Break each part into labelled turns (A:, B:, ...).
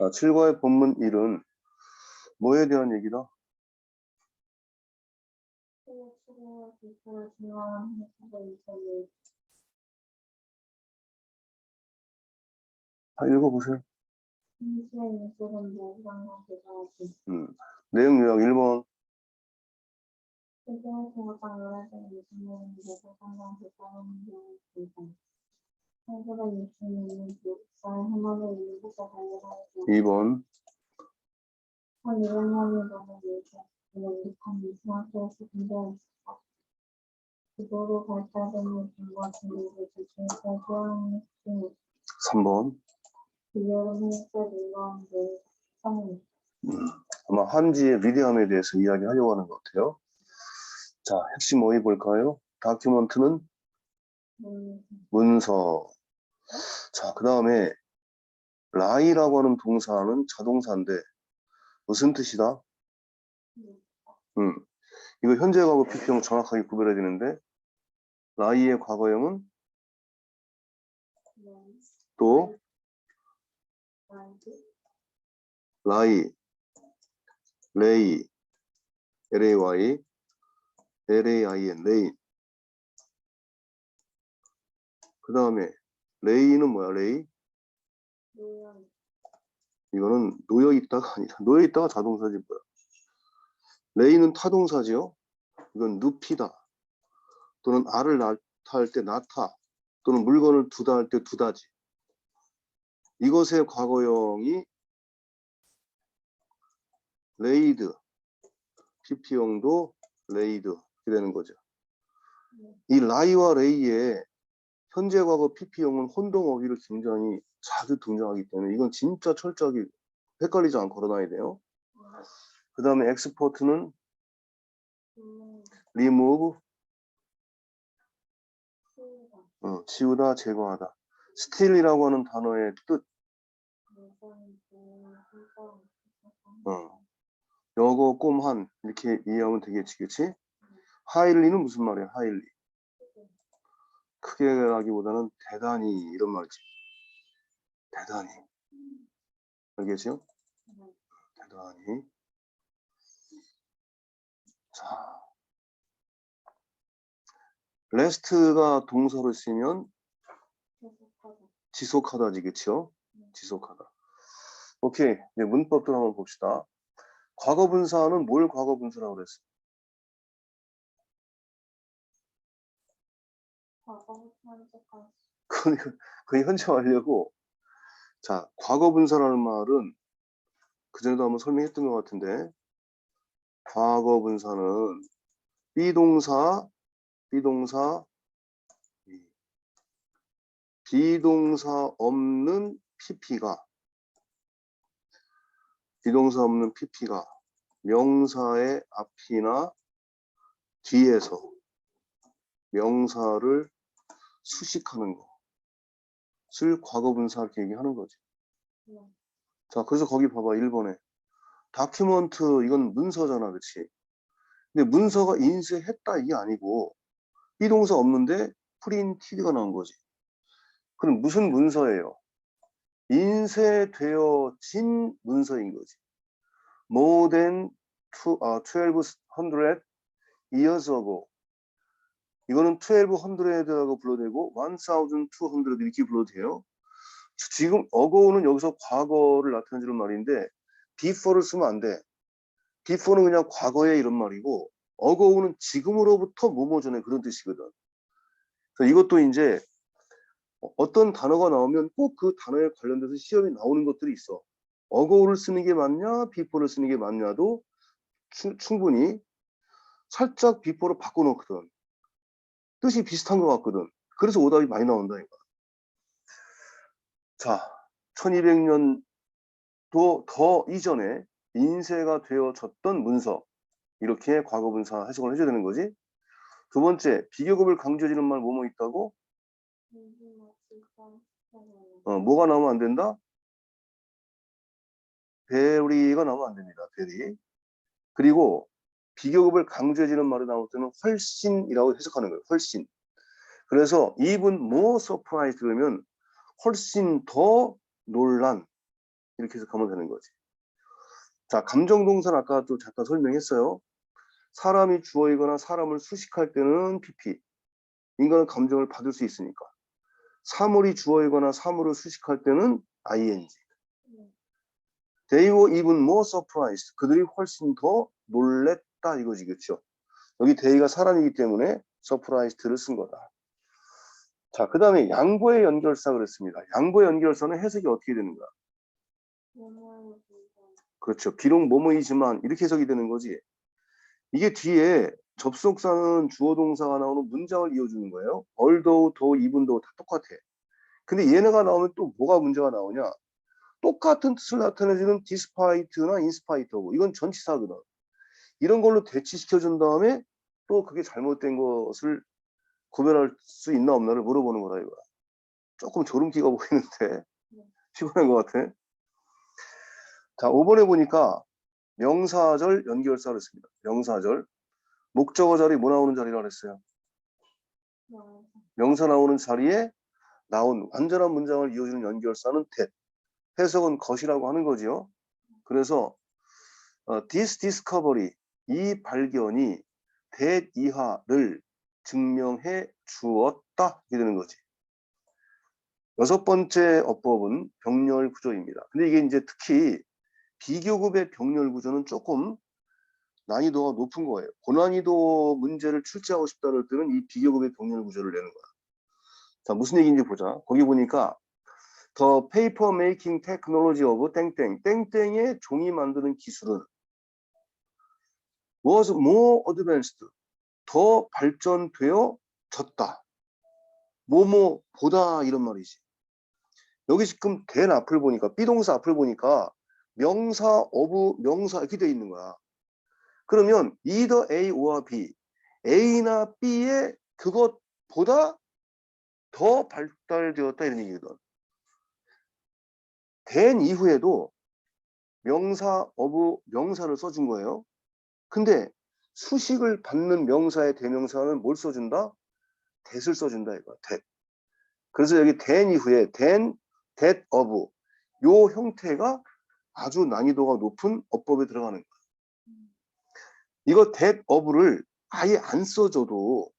A: 자, 7과의 본문 1은 뭐에 대한 얘기다? 다 읽어보세요. 음. 내용 요약 1번. 이 2번.
B: 기도로 발달되는 중과 중국의 주체에서 교환 중
A: 3번.
B: 비교는 헬스 일반 성인
A: 음, 아마 한지의 위대함에 대해서 이야기하려고 하는 것 같아요. 자, 핵심 어휘 볼까요? 다큐먼트는
B: 문
A: 문서. 자, 그 다음에 라이라고 하는 동사는 자동사인데 무슨 뜻이다? 음, 이거 현재 과거 PP형 정확하게 구별해야 되는데 라이의 과거형은 또 라이, 레이, L-A-Y, L-A-I-N, 레이. 그 다음에 레이는 뭐야, 레이? 이거는 놓여 있다가 아니라 놓여 있다가 자동사지 뭐야. 레이는 타동사지요. 이건 눕히다 또는 알을 낳다 때 낳다 또는 물건을 두다 할 때 두다지. 이것의 과거형이 레이드, PP형도 레이드 이렇게 되는 거죠. 이 라이와 레이의 현재 과거 PP형은 혼동 어휘를 굉장히 자주 등장하기 때문에 이건 진짜 철저하게 헷갈리지 않고 걸어놔야 돼요. 그 다음에 엑스포트는 remove, 어, 지우다, 제거하다. steal이라고 하는 단어의 뜻, 어, 여거, 꼼 한 이렇게 이해하면 되겠지, 그치? 하일리는 무슨 말이야, 하일리? 크게 하기보다는 대단히 이런 말이지. 대단히. 알겠죠? 대단히. 자. 레스트가 동사로 쓰면 지속하다지, 그쵸? 지속하다. 오케이. 이제 문법도 한번 봅시다. 과거 분사는 뭘 과거 분사라고 그랬어? 그건, 그게 현재 완료고. 자, 과거 분사라는 말은 그 전에도 한번 설명했던 것 같은데, 과거 분사는 비동사, 비동사, 비동사 없는 PP가, 비동사 없는 PP가 명사의 앞이나 뒤에서 명사를 수식하는 것을 과거 분사 이렇게 얘기하는 거지. 자, 그래서 거기 봐봐, 1번에. 다큐먼트, 이건 문서잖아, 그치? 근데 문서가 인쇄했다, 이게 아니고, 비동사 없는데 프린티드가 나온 거지. 그럼 무슨 문서예요? 인쇄되어진 문서인 거지. More than two, 아, 1200 years ago. 이거는 1200라고 불러도 되고 1200 이렇게 불러도 돼요. 지금 어거우는 여기서 과거를 나타내주는 말인데 before를 쓰면 안 돼. before는 그냥 과거에 이런 말이고 어거우는 지금으로부터 뭐뭐 전에 그런 뜻이거든. 이것도 이제 어떤 단어가 나오면 꼭 그 단어에 관련돼서 시험이 나오는 것들이 있어. 어거우를 쓰는 게 맞냐, before를 쓰는 게 맞냐도 추- 충분히 살짝 before로 바꿔놓거든. 뜻이 비슷한 것 같거든. 그래서 오답이 많이 나온다니까. 자, 1200년도 더 이전에 인쇄가 되어졌던 문서. 이렇게 과거분사 해석을 해줘야 되는 거지. 두 번째, 비교급을 강조해주는 말 뭐뭐 있다고? 어, 뭐가 나오면 안 된다? 베리가 나오면 안 됩니다. 베리. 그리고 비교급을 강조해주는 말이 나올 때는 훨씬이라고 해석하는 거예요. 훨씬. 그래서 even more surprised 그러면 훨씬 더 놀란 이렇게 해석하면 되는 거지. 자, 감정동사는 아까 또 잠깐 설명했어요. 사람이 주어이거나 사람을 수식할 때는 PP. 인간은 감정을 받을 수 있으니까. 사물이 주어이거나 사물을 수식할 때는 ing.
B: 네.
A: They were even more surprised. 그들이 훨씬 더 놀랬 다 이거지, 그렇죠? 여기 they가 사람이기 때문에 surprised를 쓴 거다. 자, 그 다음에 양보의 연결사 그랬습니다. 양보의 연결사는 해석이 어떻게 되는 거야?
B: 뭐뭐의 분사.
A: 그렇죠. 비록 뭐뭐이지만 이렇게 해석이 되는 거지. 이게 뒤에 접속사는 주어 동사가 나오는 문장을 이어주는 거예요. though, even though 다 똑같아. 근데 얘네가 나오면 또 뭐가 문제가 나오냐? 똑같은 뜻을 나타내주는 spite of 이건 전치사거든. 이런 걸로 대치시켜 준 다음에 또 그게 잘못된 것을 구별할 수 있나 없나를 물어보는 거다 이거야. 조금 졸음기가 보이는데 피곤한 것 같아. 자, 5번에 보니까 명사절 연결사를 씁니다. 명사절. 목적어 자리 뭐 나오는 자리라 그랬어요?
B: 명사.
A: 나오는 자리에 나온 완전한 문장을 이어주는 연결사는 that. 해석은 것이라고 하는 거지요. 그래서 어, this discovery 이 발견이 that 이하를 증명해 주었다 이렇게 되는 거지. 여섯 번째 어법은 병렬 구조입니다. 근데 이게 이제 특히 비교급의 병렬 구조는 조금 난이도가 높은 거예요. 고난이도 문제를 출제하고 싶다 그럴 때는 이 비교급의 병렬 구조를 내는 거야. 자, 무슨 얘기인지 보자. 거기 보니까 The paper making 땡땡 땡땡의 종이 만드는 기술은 was more advanced 더 발전되어 졌다. 뭐뭐 보다 이런 말이지. 여기 지금 된 앞을 보니까 비동사 앞을 보니까 명사 of 명사 이렇게 돼 있는 거야. 그러면 either A or B, A나 B의 그것보다 더 발달되었다 이런 얘기거든. 된 이후에도 명사 of 명사를 써준 거예요. 근데 수식을 받는 명사의 대명사는 뭘 써준다? that을 써준다 이거. that. 그래서 여기 된 이후에 된 that of 요 형태가 아주 난이도가 높은 어법에 들어가는 거야. 이거 that of를 아예 안 써줘도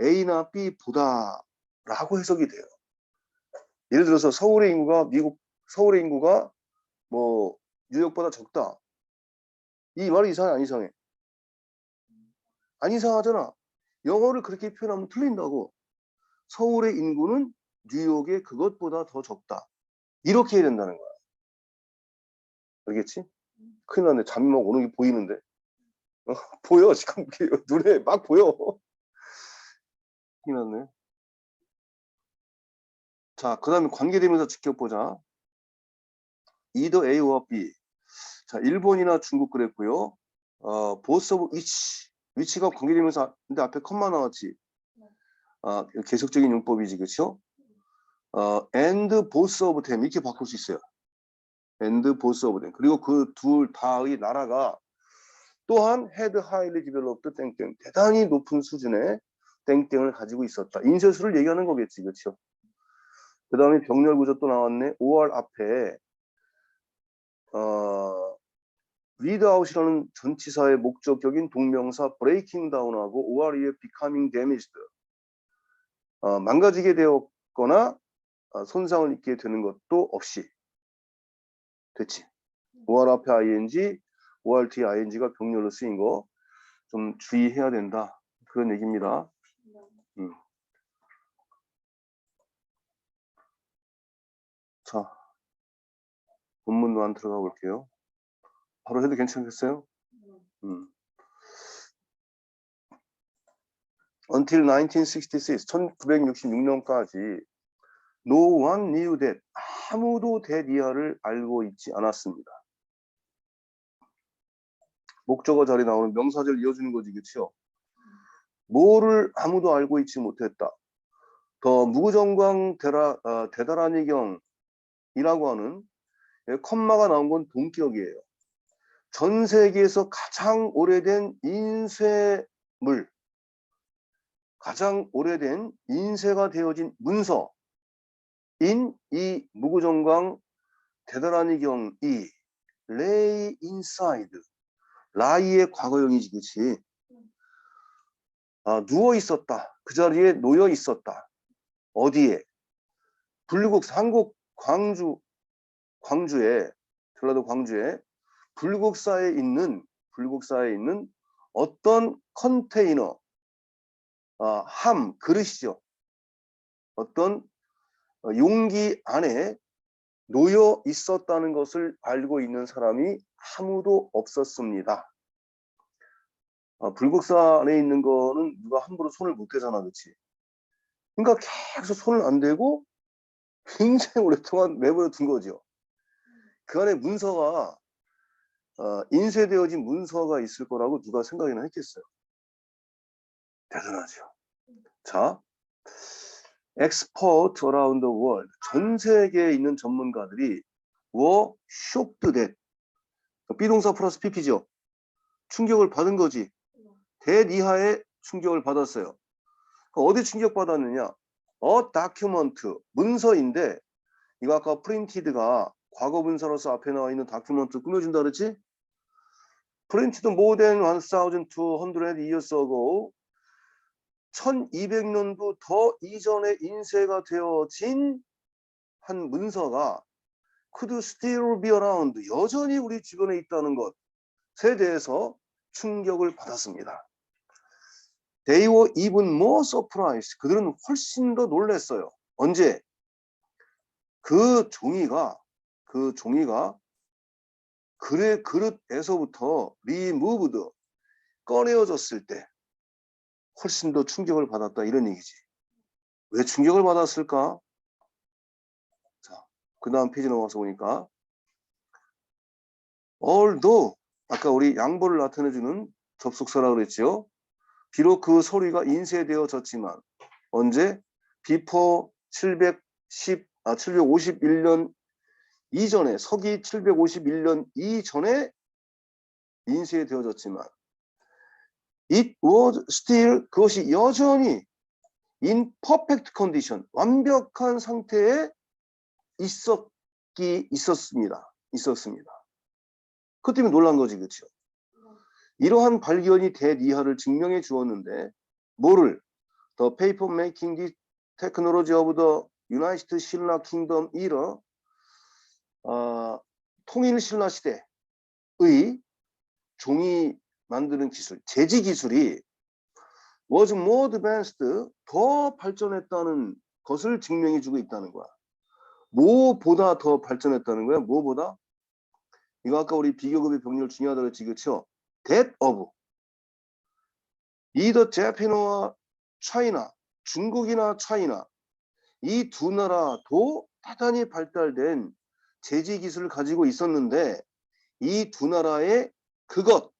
A: A나 B보다 라고 해석이 돼요. 예를 들어서 서울의 인구가 미국 서울의 인구가 뭐 뉴욕보다 적다. 이 말이 이상해 안 이상해? 안 이상하잖아. 영어를 그렇게 표현하면 틀린다고. 서울의 인구는 뉴욕의 그것보다 더 적다. 이렇게 해야 된다는 거야. 알겠지? 큰일 났네. 잠이 막 오는 게 보이는데. 어, 보여. 지금 눈에 막 보여. 큰일 났네. 자, 그 다음에 관계대명사 지켜보자. either A와 B. 자, 일본이나 중국 그랬고요. 어, both of which. 위치가 관계대명사. 근데 앞에 컴마 나왔지. 아, 계속적인 용법이지, 그렇죠? 어, and both of them 이렇게 바꿀 수 있어요. and both of them. 그리고 그 둘 다의 나라가 또한 had highly developed 땡땡 대단히 높은 수준의 땡땡을 가지고 있었다. 인쇄술을 얘기하는 거겠지, 그렇죠? 그 다음에 병렬 구조 또 나왔네. 5월 앞에 어, out이라는 전치사의 목적격인 동명사 down하고 5월 이에 becoming damaged 어, 망가지게 되었거나 어, 손상을 입게 되는 것도 없이 됐지. 5월 앞에 ing, 5월 뒤에 ing가 병렬로 쓰인 거 좀 주의해야 된다. 그런 얘기입니다.
B: 네.
A: 자, 본문도 안 들어가 볼게요. 바로 해도 괜찮겠어요?
B: 네.
A: 음. Until 1966, 1966년까지 no one knew that 아무도 대디아를 알고 있지 않았습니다. 목적어 자리 나오는 명사절 이어주는 거지, 그렇죠? 뭐를 아무도 알고 있지 못했다. 더 무구정광 대라, 어, 대단한 이경이라고 하는 예, 컴마가 나온 건 동격이에요. 전 세계에서 가장 오래된 인쇄물, 가장 오래된 인쇄가 되어진 문서인 이 무구정광 대단한 이경이 lay inside lie의 과거형이지 그치? 아, 누워 있었다. 그 자리에 놓여 있었다. 어디에? 불국 한국 광주 광주에 전라도 광주에 불국사에 있는 불국사에 있는 어떤 컨테이너 아, 함 그릇이죠 어떤 어, 용기 안에 놓여 있었다는 것을 알고 있는 사람이 아무도 없었습니다. 아, 불국사 안에 있는 거는 누가 함부로 손을 못 대잖아, 그렇지? 그러니까 계속 손을 안 대고 굉장히 오랫동안 내버려 둔 거죠. 그 안에 문서가 어, 인쇄되어진 문서가 있을 거라고 누가 생각이나 했겠어요. 대단하죠. 자, expert around the world 전 세계에 있는 전문가들이 were shocked that 비동사 플러스 pp죠. 충격을 받은 거지. 대니하의 충격을 받았어요. 그 어디 충격 받았느냐? 어 다큐먼트 문서인데 이거 아까 프린티드가 과거 문서로서 앞에 나와 있는 다큐먼트 꾸며준다 그랬지? 프린티드 more than 1200 years ago 1200년도 더 이전에 인쇄가 되어진 한 문서가 could still be around 여전히 우리 주변에 있다는 것에 대해서 충격을 받았습니다. They were even more surprised. 그들은 훨씬 더 놀랐어요. 언제? 그 종이가 그 종이가 그의 그릇에서부터 removed 꺼내어졌을 때 훨씬 더 충격을 받았다 이런 얘기지. 왜 충격을 받았을까? 자, 그 다음 페이지 넘어가서 보니까 although 아까 우리 양보를 나타내주는 접속사라고 그랬죠. 비록 그 소리가 인쇄되어졌지만 언제? before 710, 아, 751년 이전에 서기 751년 이전에 인쇄되어졌지만 it was still 그것이 여전히 in perfect condition 완벽한 상태에 있었기 있었습니다. 있었습니다. 그 때문에 놀란 거지, 그렇죠? 이러한 발견이 대니하를 증명해 주었는데 뭐를 The paper making the technology of the United Sinha Kingdom era 어, 통일 신라 시대의 종이 만드는 기술, 제지 기술이 was more advanced, 더 발전했다는 것을 증명해 주고 있다는 거야. 뭐보다 더 발전했다는 거야? 뭐보다? 이거 아까 우리 비교급의 병렬 중요하다고 했지, 그쵸? that of. either Japan와 차이나, 중국이나 차이나, 이 두 나라도 대단히 발달된 제지 기술을 가지고 있었는데, 이 두 나라의 그것,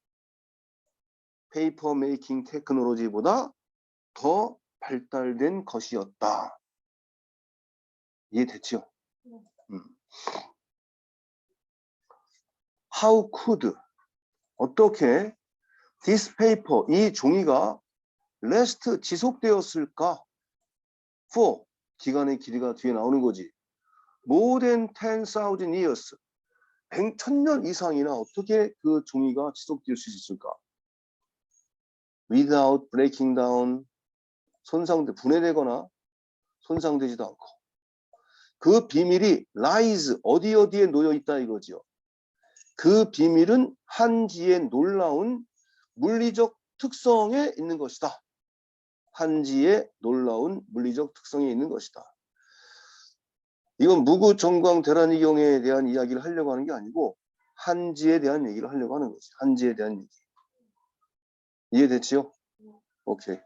A: 페이퍼 메이킹 테크놀로지보다 더 발달된 것이었다. 이해됐죠?
B: 네.
A: 음. How could 어떻게 this paper 이 종이가 last 지속되었을까? for 기간의 길이가 뒤에 나오는 거지. More than 10,000 years 백 천년 이상이나 어떻게 그 종이가 지속될 수 있을까? without breaking down 손상돼 분해되거나 손상되지도 않고 그 비밀이 lies 어디 어디에 놓여 있다 이거지요. 그 비밀은 한지의 놀라운 물리적 특성에 있는 것이다. 한지의 놀라운 물리적 특성에 있는 것이다. 이건 무구 정광 대란이경에 대한 이야기를 하려고 하는 게 아니고 한지에 대한 얘기를 하려고 하는 거지. 한지에 대한 얘기. 이해됐지요? 오케이.